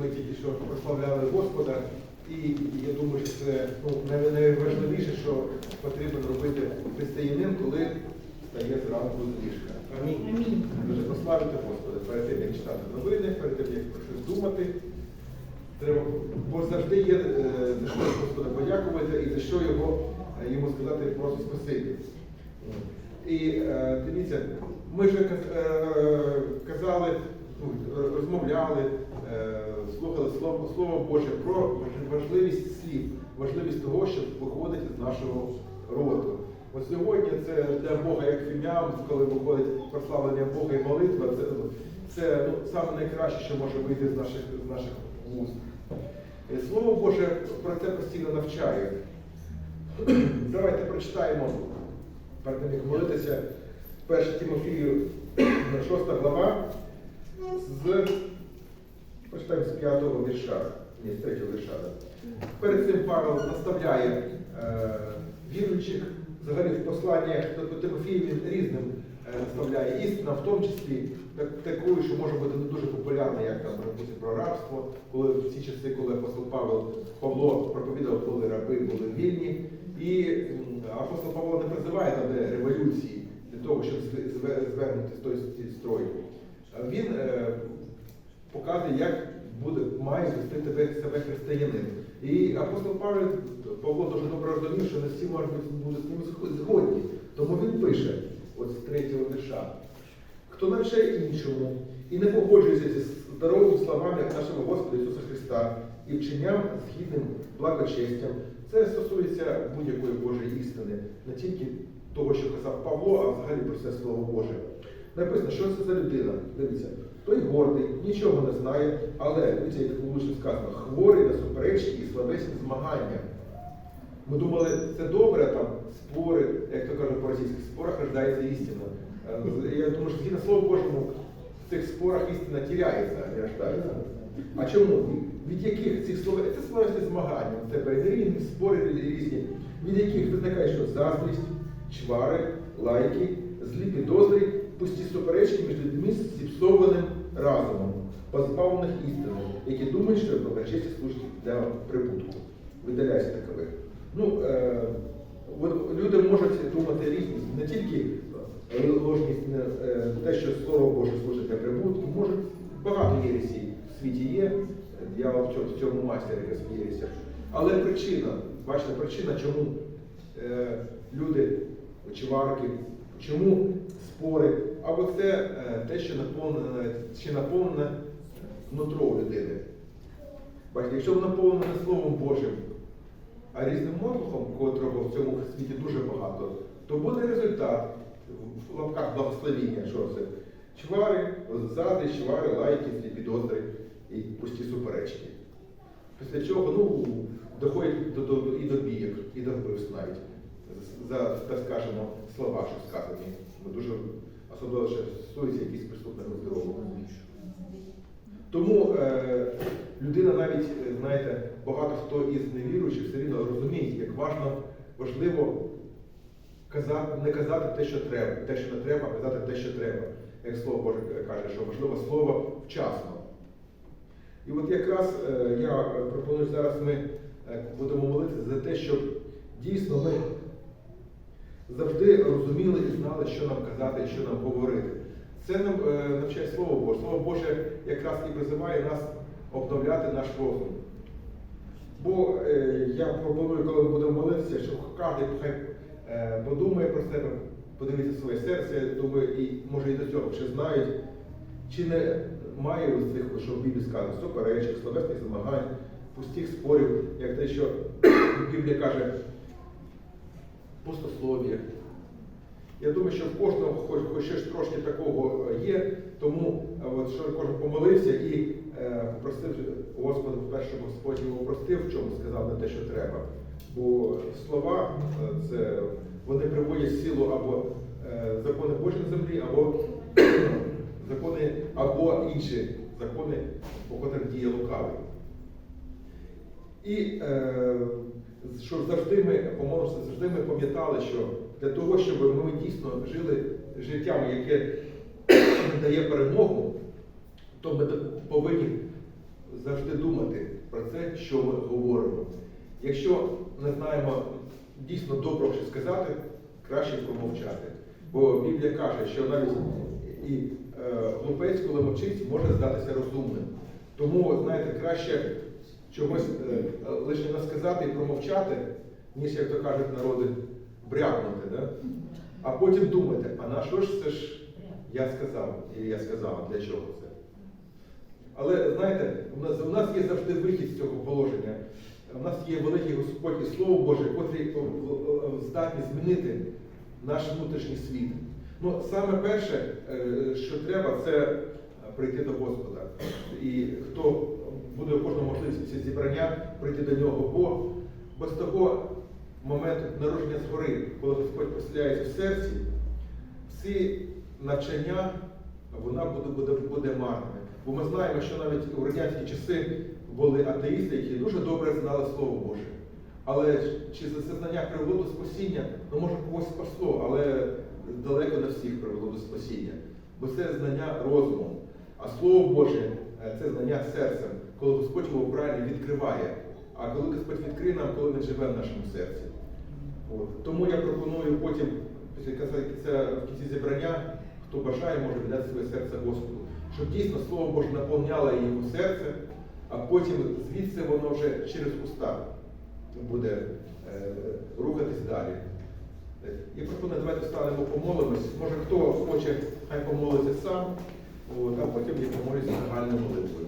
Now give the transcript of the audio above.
ми тільки що прославляли Господа, і я думаю, що це ну, найважливіше, що потрібно робити християнин, коли стає зранку з ліжка. Амінь. Амінь. Дуже прославити Господа перед тим, як читати новини, перед тим, як про щось думати. Треба, бо завжди є е, за що Господа подякувати і за що його, е, йому сказати просто спасибі. І е, дивіться, ми вже казали, розмовляли, е, слухали слово, слово Боже про важливість слів, важливість того, що виходить з нашого роту. От сьогодні це для Бога як фім'ям, коли виходить прославлення Бога і молитва, це, це ну, саме найкраще, що може вийти з наших, з наших вуст. Е, Слово Боже про це постійно навчає. Давайте прочитаємо перед тим, як молитися, 1 Тимофію, 6 глава, з почитаємо з 5 вірша, ні, з 3 вірша. Перед цим Павел наставляє е, віруючих, взагалі в посланнях до до він різним е, наставляє істина, в тому числі так, такою, що може бути не дуже популярна, як там допустим, про рабство, коли в ці часи, коли апостол Павел Павло проповідав, коли раби були вільні. І апостол Павло не призиває там революції для того, щоб зве- зве- звернути з той строю. Він е, показує, як буде, має вести тебе себе християнин. І апостол Павло, Павло дуже добре розумів, що не всі можуть бути з ним згодні. Тому він пише, от з третього вірша, хто навчає іншому і не погоджується зі здоровими словами нашого Господа Ісуса Христа і вченням згідним благочестям, це стосується будь-якої Божої істини, не тільки того, що казав Павло, а взагалі про все Слово Боже. Написано, що це за людина. Дивіться, той гордий, нічого не знає, але дивіться, як влучно сказано, хворий на суперечки і словесні змагання. Ми думали, це добре, там спори, як то кажуть по російських спорах рождається істина. Е, Я думаю, що згідно Слову Божому, в цих спорах істина тіряється, не рождається. А чому? Від яких цих слов це словесні змагання, це передерівні, спори різні, від яких виникає що заздрість, чвари, лайки, злі підозри, пусті суперечки між людьми з зіпсованим разумом, позбавлених істини, які думають, що благочестя служить для прибутку. Видаляйся такових. Ну, е, люди можуть думати різні, не тільки е, ложність, е, те, що Слово Боже служить для прибутку, можуть багато єресій в світі є, дьявол в цьому, в цьому мастер якраз. Але причина, бачите, причина, чому е, люди, чварки, чому спори, або це е, те, що наповнене, чи наповнене нутро людини. Бачите, якщо воно наповнене Словом Божим, а різним мотлухом, котрого в цьому світі дуже багато, то буде результат в лапках благословіння, що це? Чвари, зади, чвари, лайки, злі підозри і пусті суперечки. Після чого ну, доходять до, до, до- і до бійок, і до вбивств навіть. За, так скажемо, слова, що сказані. Ми дуже особливо, що стосується якісь присутнього здорового. Тому е, людина навіть, е, знаєте, багато хто із невіруючих все рівно розуміє, як важно, важливо казати, не казати те, що треба, те, що не треба, а казати те, що треба. Як слово Боже каже, що важливо слово вчасно. І от якраз е, я пропоную зараз ми е, будемо молитися за те, щоб дійсно ми завжди розуміли і знали, що нам казати що нам говорити. Це нам е, навчає Слово Боже. Слово Боже якраз і призиває нас обновляти наш розум. Бо е, я пропоную, коли ми будемо молитися, щоб кожен хай е, подумає про себе, подивиться своє серце, думаю, і може і до цього ще знають, чи не має ось цих, що в Біблії сказано, суперечок, словесних змагань, пустих спорів, як те, що Біблія каже, пустослов'я. Я думаю, що в кожного хоч, хоч щось трошки такого є, тому е, от, що кожен помолився і е, попросив Господа, перше Господь його простив, в чому сказав не те, що треба. Бо слова е, це вони приводять силу або е, закони Божі на землі, або закони, або інші закони, по котрих діє лукавий. І е, щоб завжди ми помолимося, завжди ми пам'ятали, що для того, щоб ми дійсно жили життям, яке дає перемогу, то ми повинні завжди думати про це, що ми говоримо. Якщо не знаємо дійсно доброго що сказати, краще промовчати. Бо Біблія каже, що навіть і е, глупець, коли мовчить, може здатися розумним. Тому, знаєте, краще чогось е, лише не сказати і промовчати, ніж, як то кажуть народи, брякнути. Да? А потім думати, а на що ж це ж я сказав, і я сказала, для чого це? Але знаєте, у нас, у нас є завжди вихід з цього положення. У нас є великий Господь і Слово Боже, котрі здатні змінити наш внутрішній світ. Ну, саме перше, е, що треба, це прийти до Господа. І хто буде у кожному можливості ці зібрання, прийти до нього, бо, бо з того моменту народження згори, коли Господь поселяється в серці, всі навчання вона буде, буде, буде марними. Бо ми знаємо, що навіть у радянські часи були атеїсти, які дуже добре знали Слово Боже. Але чи за це знання привело до спасіння? Ну, може, когось спасло, але далеко не всіх привело до спасіння. Бо це знання розумом. А Слово Боже е, це знання серцем, коли Господь його правильно відкриває. А коли Господь відкриє нам, коли він живе в нашому серці. От. Тому я пропоную потім, після в кінці зібрання, хто бажає, може віддати своє серце Господу. Щоб дійсно Слово Боже наповняло його серце, а потім звідси воно вже через уста буде е, рухатись далі. І пропоную, давайте станемо помолимось. Може хто хоче, хай помолиться сам, от, а потім їх помолюся загальною молитвою.